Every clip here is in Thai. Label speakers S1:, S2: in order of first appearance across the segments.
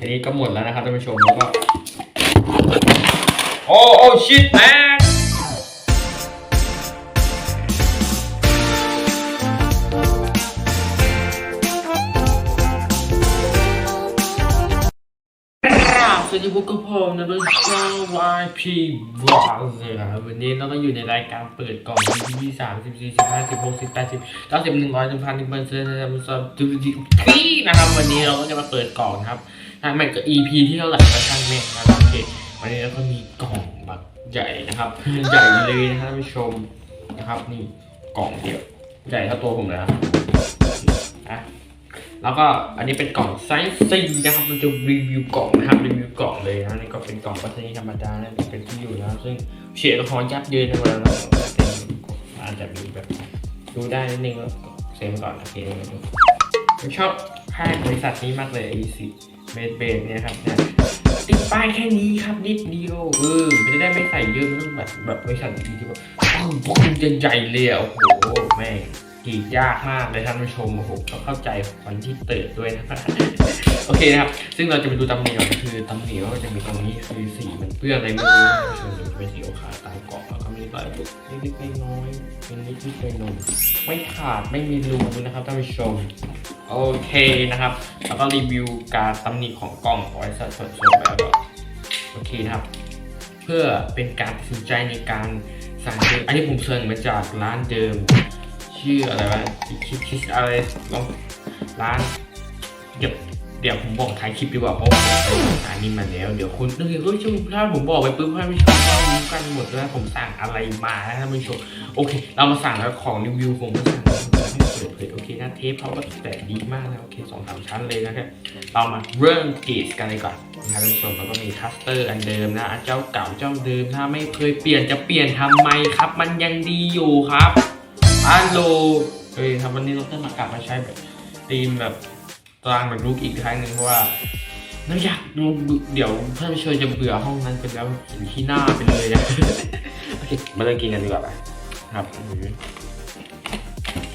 S1: อันนี้ก็หมดแล้วนะครับท่านผู้ชมแล้วก็โอ้โอ้ชิตแมนสวัสดีพวกกับผมนะเป็นชาว YP Vlog เลยครับวันนี้เราก็อยู่ในรายการเปิดกล่องที่ที่สามสิบสี่สิบห้าสิบหกสิบแปดสิบเก้าสิบหนึ่งร้อยหนึ่งพันหนึ่งพันเซนนะครับมันสอบดูดีที่นะครับวันนี้เราก็จะมาเปิดกล่องนะครับ นะมันก็ EP ที่เท่าไหร่ก็ช่างแม่งนะครับโอเควันนี้เราก็มีกล่องแบบใหญ่นะครับ ใหญ่เลยนะครับท่านผู้ชมนะครับนี่กล่องเดียวใหญ่เท่าตัวผมเลยครับอะแล้วก็อันนี้เป็นกล่องไซส์ซีนะครับมันจะรีวิวกล่องนะครับรีวิวกล่องเลยนะนี่ก็เป็นกล่องปัสนีธรรมดานะเป็นที่อยู่นะซึ่งเฉียดคอยับเยินในเวลาเราอาจจะมีแบบดูได้นิดนึงแล้วเซฟก่อนโอเคผมชอบค่ายบริษัทนี้มากเลยไอซี เบสเบสเนี่ยครับเนี่ยติดป้ายแค่นี้ครับนิดเดียวเออมันจะได้ไม่ใส่เยอะมันต้องแบบแบบบริษัทดีที่แบบปังปังใหญ่ๆเลยอะโอ้โหแม่งกรีดยากมากเลยท่านผู้ชมโอ้โหต้องเข้าใจคนที่เติดด้วยนะครับโอเคนะครับ ซึ่งเราจะไปดูตำหนิก่อนคือตำหนิก็จะมีตรงนี้คือสีมันเปื้อนอะไรไม่รู้ท่านมมันจะเป็นสีขาวตามกรอบแล้วก็มีรอยบุกเล็กๆน้อยๆเป็นนิดๆหน่อยๆไม่ขาดไม่มีรูนะครับท่านผู้ชมโอเคนะครับ แล้วก็รีวิวการตำหนิของกล้องไว้สัดส่วนส่วนแบบว่าโอเคนะครับ เพื่อเป็นการตัดสินใจในการสั่งซื้ออันนี้ผมเชิญมาจากร้านเดิม ชื่ออะไรวะคิดคิดอะไรลองร้านเดี๋ยว เดี๋ยวผมบอกท้ายคลิปดีกว่าเพราะว่าผมไปอ่านนี่มาแล้ว เดี๋ยวคุณนึกถึงเฮ้ยช่วงถ้าผมบอกไปปุ๊บท่านผู้ชมก็รู้กันหมดแล้วผมสั่งอะไรมาท่านผู้ชมโอเค เรามาสั่งแล้วของรีวิวผมก็สั่งไม่เปิดเผยโอเคนะเทปเขาก็แตกดีมากนะโอเคสองสามชั้นเลยนะครับเรามาเริ่มกรีดกันเลยก่อนนะครับท่านผู้ชมแล้วก็มีคัสเตอร์อันเดิมนะอันเจ้าเก่าเจ้าเดิมถ้าไม่เคยเปลี่ยนจะเปลี่ยนทำไมครับ มันยังดีอยู่ครับฮัลโหลเฮ้ยครับวันนี้เราต้องมากลับมาใช้แบบธีมแบบ ตารางแบบลุกอีกครั้งหนึ่งเพราะว่าเราอยากดูเดี๋ยวท่านผู้ชมจะเบื่อห้องนั้นไปแล้วเห็นที่หน้าไปเลยนะโอเคมาเริ่มกินกันดีกว่าไปครับ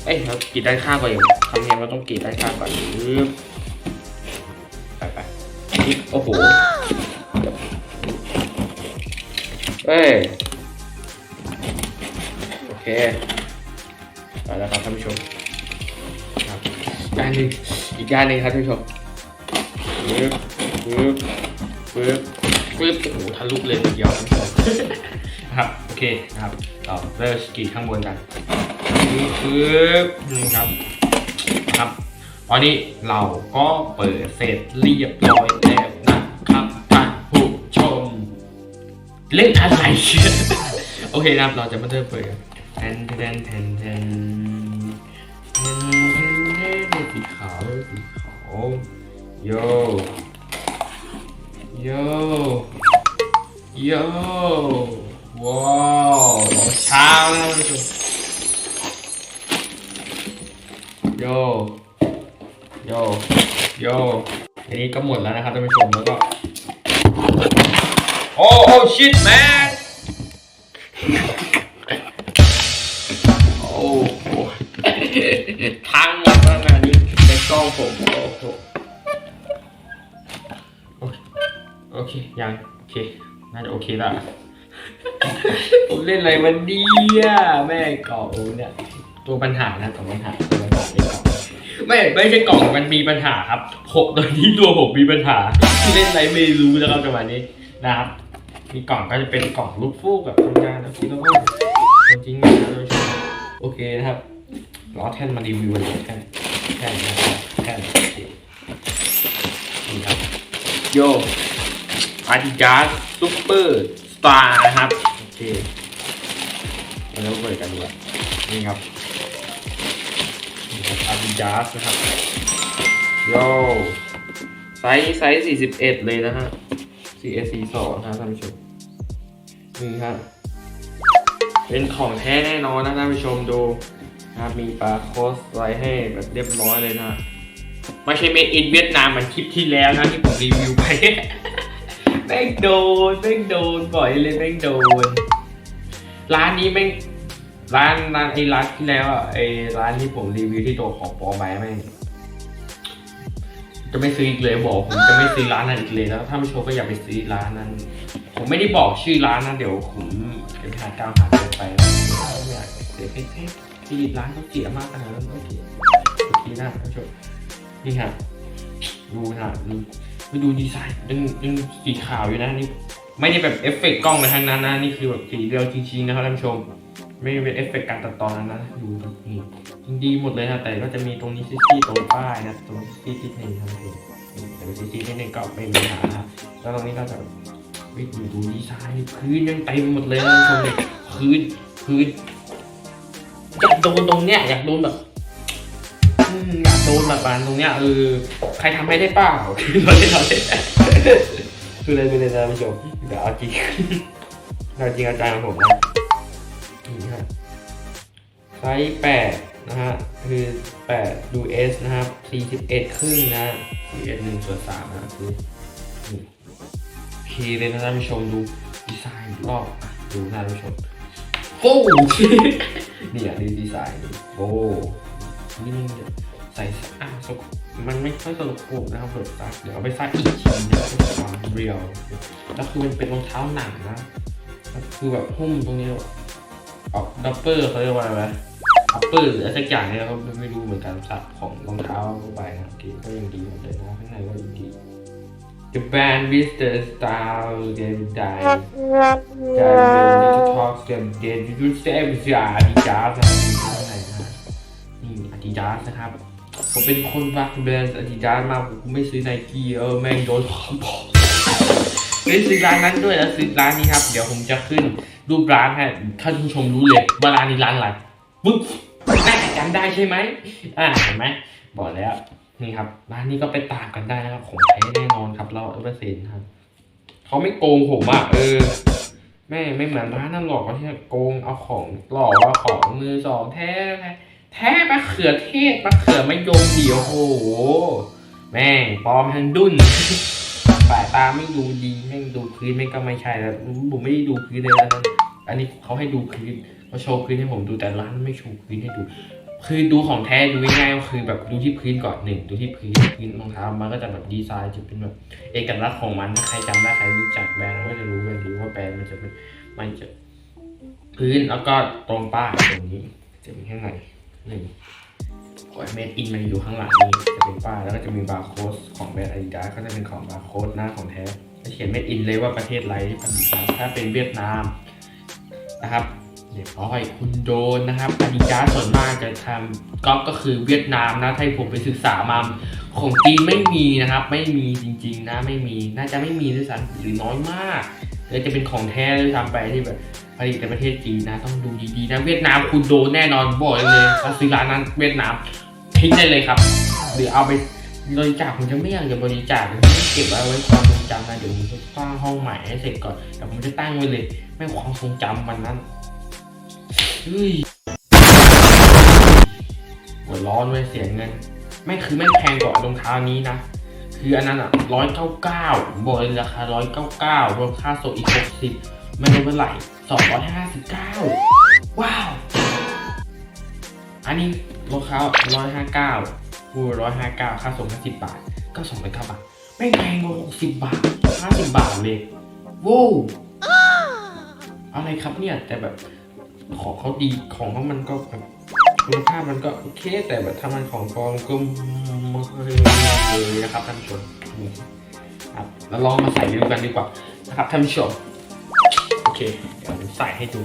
S1: เอ้ยเรากรีดด้ข้างก่อนอย่างทำเนียมเราต้องกรีดด้ข้างก่อนไปไปโอ้โหเอ้ยโอเคไปแล้วครับท่านผู้ชมครับด้านหนึ่ง อีกด้านหนึ่งครับท่านผู้ชมปึ๊บปึ๊บปึ๊บปึ๊บโอ้โหทะลุเลยทีเดียวท่านผู้ชมครับโอเคนะครับเราเริ่มกรีดข้างบนกันปึ๊บปึ๊บนี่ครับครับตอนนี้เราก็เปิดเสร็จเรียบร้อยแล้วนะครับท่านผู้ชม เล่นอะไรโอเคนะครับเราจะมาเริ่มเปิดกันแทนแทนแทนแทนแทน ขาวโยโยโยว้าวเช้าแล้วท่านโยโยโยอันนี้ก็หมดแล้วนะครับท่านผู้ชมแล้วก็โอ้โอ้ชิตแมนโอ้โหทั้งหมดแล้วนะนี่ กล้องผมโอ้โหโอเคโอเค ยัง โอเค น่าจะโอเคละ ผมเล่นอะไรมันดีอะแม่กล่องเนี่ย ตัวปัญหานะตัวปัญหาตัวปัญหาในกล่องไม่ไม่ใช่กล่องมันมีปัญหาครับผมตอนนี้ตัวผมมีปัญหาเล่นอะไรไม่รู้นะครับจังหวะนี้นะครับ มีกล่องก็จะเป็นกล่องลูกฟูกแบบทำงานนะพี่แล้วก็จริงๆนะครับท่านผู้ชมโอเคนะครับล้อแท่นมารีวิวเลยแท่น แท่นนะครับแท่นี่ครับโยอาดิดาสซูเปอร์สตาร์นะครับโอเคมาเริ่มเปิดกันดีกว่านี่ครับนี่ครับอาดิดาสนะครับโยไซส์ไซส์41 เลยนะฮะ CS 2นะครับท่านผู้ชมนี่ครับเป็นของแท้แน่นอนนะท่านผู้ชมดู นะครับมีปลาโคสไว้ให้แบบเรียบร้อยเลยนะไม่ใช่เมดอินเวียดนามเหมือนคลิปที่แล้วนะที่ผมรีวิวไปแม่งโดนแม่งโดนบ่อยเลยแม่งโดน ร้านนี้แม่งร้านร้านไอ้ร้านที่แล้วอะไอ้ร้านที่ผมรีวิวที่ตัวของปอไปแม่งจะไม่ซื้ออีกเลยบอกผมจะไม่ซื้อร้านนั้นอีกเลยแล้วถ้าไม่โชว์ก็อย่าไปซื้อร้านนั้น ผมไม่ได้บอกชื่อร้านนะเดี๋ยวผมจะไปหากาวหาไปแล้วไม่อยากเสียเพชร ที่ร้านเขาเสียมากขนาดนั้นโอเคโอเคนะท่านผู้ชมนี่ฮะดูนะดูไปดูดีไซน์ยังยังสีขาวอยู่นะนี่ไม่ได้แบบเอฟเฟกต์กล้องในทางนั้นนะนี่คือแบบสีเรียวจริงๆนะครับท่านผู้ชม ไม่เป็นเอฟเฟกต์การตัดตอนั้นนะดูดูนี่ยังดีหมดเลยนะแต่ก็จะมีตรงนี้ซี่ตรงป้ายนะตรงซี่ที่หนึ่งท่านผู้ชมแต่เป็นซี่ที่หนึ่งก็ไม่มีปัญหานะแล้วตรงนี้ก็จะเฮ้ยดูดีไซน์พื้นยังเต็มหมดเลยท่านผู้ชมพื้นพื้น อยากโดนตรงเนี้ยอยากโดนแบบอืมอยากโดนแบบบานตรงเนี้ยเออใครทำให้ได้เปล่าคือเราได้เราได้คือเลยไปเลยนะท่านผู้ชมเดี๋ยวเอาจริงเอาจริงอาจารย์ของผมนะนี่ฮะไซส์แปดนะฮะคือแปดดูเอสนะครับสี่สิบเอ็ดครึ่งนะสี่เอ็ดหนึ่งส่วนสามนะคือนี่โอเคเลยนะท่านผู้ชมดูดีไซน์รอบอะดูนะท่านผู้ชม โอ้นี่อะนี่ดีไซน์โอ้นี่มันใส่อะสกมันไม่ค่อยสกปรกนะครับเปิดซักเดี๋ยวเอาไปซักอีกทีนะเป็นความเรียวแล้วคือมันเป็นรองเท้าหนังนะคือแบบหุ้มตรงนี้ออกดับเปอร์เขาเรียกว่าอะไรวะอัปเปอร์หรืออะไรสักอย่างเนี่ยเขาไม่รู้เหมือนกันสักของรองเท้าเข้าไปนะโอเคก็ยังดีหมดเลยนะข้างในก็ยังดี The band with the style they die that will need to talk them they do say เป็นเสื้อ Adidas นะครับข้างในนะนี่ Adidas นะครับ ผมเป็นคนรักแบรนด์ Adidas มาก ผมไม่ซื้อไนกี้เออ แม่งโดนของผมไม่ซื้อร้านนั้นด้วยแล้วซื้อร้านนี้ครับ เดี๋ยวผมจะขึ้นรูปร้านให้ท่านผู้ชมรู้เลยว่าร้านนี้ร้านอะไรปึ๊บแน่จำได้ใช่ไหมอ่าเห็นไหมบอกแล้ว นี่ครับร้านนี้ก็ไปตามกันได้นะครับของแท้แน่นอนครับเราเปอร์เซนครับเขาไม่โกงผมอะเออแม่ไม่เหมือนร้านนั่นหรอกที่โกงเอาของหลอกว่าของมือสองแท้แท้แท้มะเขือเทศมะเขือมะยมเดียวโอ้โหแม่งปลอมทั้งดุนสายตาไม่ดูดีแม่งดูพื้นแม่งก็ไม่ใช่แล้วผมไม่ได้ดูพื้นเลยนะอันนี้เขาให้ดูพื้นเขาโชว์พื้นให้ผมดูแต่ร้านไม่โชว์พื้นให้ดู คือดูของแท้ดูง่ายๆก็คือแบบดูที่พื้นก่อนหนึ่งดูที่พื้นพื้นรองเท้ามันก็จะแบบดีไซน์จะเป็นแบบเอกลักษณ์ของมันถ้าใครจำได้ใครรู้จักแบรนด์ก็จะรู้กันดีว่าแบรนด์มันจะเป็นมันจะพื้นแล้วก็ตรงป้ายตรงนี้จะมีข้างในหนึ่งขอยเมดอินมันอยู่ข้างหลังนี้จะเป็นป้ายแล้วก็จะมีบาร์โค้ดของแบรนด์อาดิดาสก็จะเป็นของบาร์โค้ดหน้าของแท้จะเขียนเมดอินเลยว่าประเทศอะไรผลิตถ้าเป็นเวียดนามนะครับ เรียบร้อยคุณโดนนะครับอาดิดาสส่วนมากจะทำก็ก็คือเวียดนามนะถ้าผมไปศึกษามาของจีนไม่มีนะครับ ไม่มีจริง ๆ นะไม่มีน่าจะไม่มีด้วยซ้ำหรือน้อยมากเลยจะเป็นของแท้ด้วยซ้ำไปที่แบบผลิตในประเทศจีนนะต้องดูดีๆนะเวียดนามคุณโดนแน่นอนบอกเลยถ้าซื้อร้านนั้นเวียดนามทิ้งได้เลยครับ หรือเอาไปบริจาคผมจะไม่อยากจะบริจาคเลยเก็บไว้ไว้ความทรงจำนะเดี๋ยวผมจะสร้างห้องใหม่ให้เสร็จก่อนแต่ผมจะตั้งไว้เลย ไม่ความทรงจำวันนั้น เฮ้ยหัวร้อนเว้ยเสียเงิน ไม่คือไม่แพงกว่ารองเท้านี้นะ คืออันนั้นอะร้อยเก้าเก้าบอกเลยราคาร้อยเก้าเก้ารวมค่าส่งอีกหกสิบไม่รู้เท่าไหร่สองร้อยห้าสิบเก้าว้าว อันนี้ราคาร้อยห้าเก้าคูร้อยห้าเก้าค่าส่งห้าสิบบาท ก็สองร้อยเก้าบาท ไม่แพงกว่าหกสิบบาทห้าสิบบาทเลยว้วอะไรครับเนี่ยแต่แบบ ของเขาดีของเขามันก็แบบคุณภาพมันก็โอเค แต่แบบถ้ามันของปลอมก็ไม่ค่อยเลยนะครับท่านผู้ชมนี่ครับแล้วลองมาใส่ดูกันดีกว่านะครับท่านผู้ชมโอเคเดี๋ยวผมใส่ให้ดู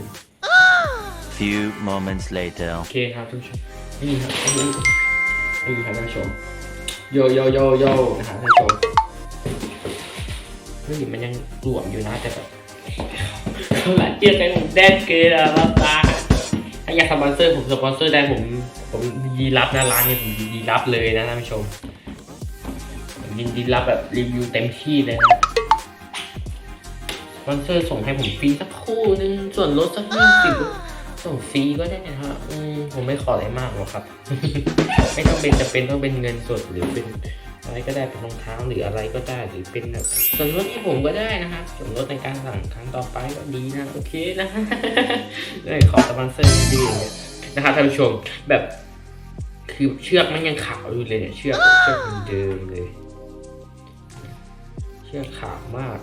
S2: Few moments later.
S1: โอเคครับท่านผู้ชมนี่ครับนี่นี่ครับท่านผู้ชมโยโยโยโยนะครับท่านผู้ชมนี่มันยังหลวมอยู่นะแต่แบบ หลังเจียใจผมแดนเกลือแล้วตาถ้าอยากสปอนเซอร์ผมสปอนเซอร์ได้ผมผมยินดีรับนะร้านนี้ผมยินดีรับเลยนะท่านผู้ชมผมยินดีรับแบบรีวิวเต็มที่เลยนะสปอนเซอร์ส่งให้ผมฟรีสักคู่นึงส่วนลดสักยี่สิบส่งฟรีก็ได้นะครับผมไม่ขออะไรมากหรอกครับ ไม่ต้องเป็นจะเป็นต้องเป็นเงินสดหรือเป็น อะไรก็ได้เป็นรองเท้าหรืออะไรก็ได้หรือเป็นแบบส่วนลดให้ผมก็ได้นะครับส่วนลดในการสั่งครั้งต่อไปก็ดีนะโอเคนะเลยขอสปอนเซอร์ดีองเงี้ยนะครับท่านผู้ชมแบบคือเชือกมันยังขาวอยู่เลยเนี่ยเชือกเชือกเดิมเลย เชือกขาวมาก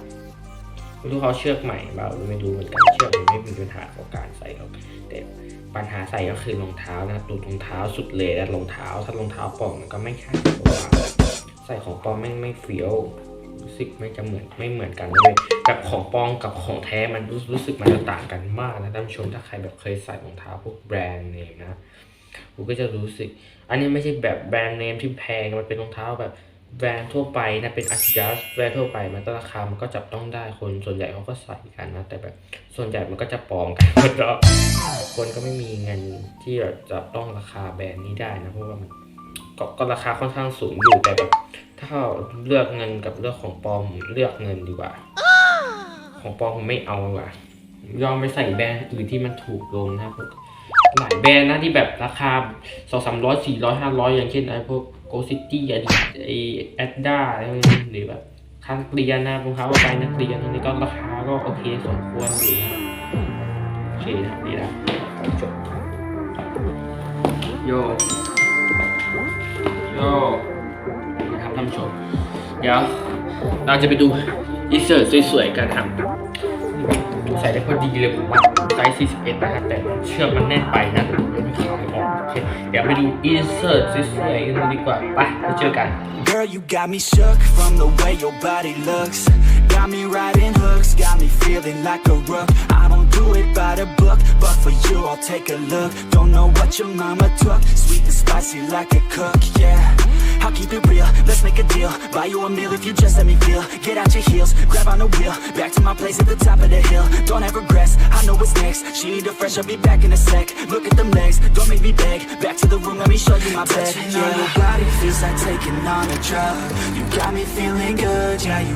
S1: ไม่รู้เขาเชือกใหม่เปล่าไม่รู้เหมือนกันเชือกมันไม่มีปัญหาของการใส่หรอกแต่ปัญหาใส่ก็คือรองเท้านะตูดรองเท้าสุดเลยแล้วรองเท้าถ้ารองเท้าปลอมมันก็ไม่ใช่เพราะว่า ใส่ของปลอมไม่งไม่เฟี้ยวรู้สึกไม่จะเหมือนไม่เหมือนกันเลยแบบของปลอมกับของแท้มันรู้รู้สึกมันจะต่างกันมากนะท่านผู้ชมถ้าใครแบบเคยใส่รองเท้าพวกแบรนด์เนมนะกูก็จะรู้สึก อันนี้ไม่ใช่แบบแบรนด์เนมที่แพงมันเป็นรองเท้าแบบแบรนด์ทั่วไปนะเป็น Adidas แบรนด์ทั่วไปมันก็ราคามันก็จับต้องได้คนส่วนใหญ่เขาก็ใส่กันนะ แต่แบบส่วนใหญ่มันก็จะปลอมกันหมดแล้วคนก็ไม่มีเงินที่แบบจะต้องราคาแบรนด์นี้ได้นะเพราะว่ามัน ก็ก็ราคาค่อนข้างสูงอยู่แต่แบบถ้าเลือกเงินกับเลือกของปลอมเลือกเงินดีกว่า ของปลอมผมไม่เอาดีกว่า ยอมไปใส่แบรนด์อื่นที่มันถูกลงนะพวกหลายแบรนด์นะที่แบบราคาสองสามร้อยสี่ร้อยห้าร้อยอย่างเช่นไอ้พวกโกซิตี้ไอแอดด้าอะไรพวกนี้หรือแบบคานักเรียนนะรองเท้าไปนักเรียนอันนี้ก็ราคาก็โอเคสมควรอยู่นะโอเคนะดีแล้วจบโย โยนะครับท่านผู้ชม เดี๋ยวเราจะไปดูอินเสิร์ตสวยๆกันครับใส่ได้พอดีเลยผมว่าไซส์41นะครับแต่เชือกมันแน่นไปนะมันไม่ขาไม่ออกโอเคเดี๋ยวไปดูอินเสิร์ตสวยๆกันดีกว่าไปไปเจอกัน
S3: Girl, you got me shook from the way your body looks. Got me riding hooks, got me feeling like a rook. I don't do it for you I'll take a look. Don't know what your mama took, sweet and spicy like a cook, yeah. I'll keep it real, let's make a deal. Buy you a meal if you just let me feel. Get out your heels, grab on the wheel. Back to my place at the top of the hill. Don't have regrets, I know what's next. She need a fresh, I'll be back in a sec. Look at them legs, don't make me beg. Back to the room, let me show you my bed. Touching on your body feels like taking on a drug. You got me feeling good, yeah, you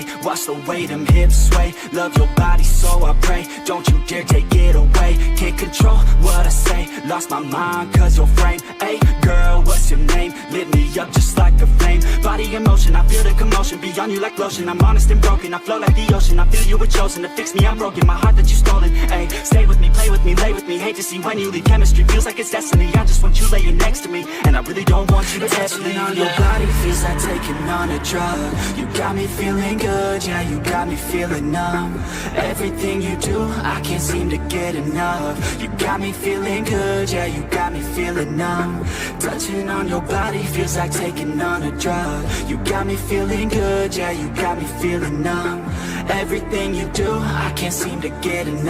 S3: watch the way them hips sway. Love your body, so I pray. Don't you dare take it away. Can't control what I say. Lost my mind, cause your frame. Hey, girl, what's your name? Lit me up just like a flame. Body in motion, I feel the commotion. Beyond you like lotion. I'm honest and broken. I flow like the ocean. I feel you were chosen to fix me. I'm broken. My heart that you stolen. Hey, stay with me, play with me, lay with me. Hate to see when you leave. Chemistry feels like it's destiny. I just want you laying next to me, and I really don't want you to test me. on your body feels like taking on a drug. You got me feeling good, yeah, you got me feeling numb. Everything you do, I can't seem to get enough. You got me feeling good, yeah, you got me feeling numb. Touching on your body feels like taking on a drug. You got me feeling good, yeah, you got me feeling numb. Everything you do, I can't seem to get enough.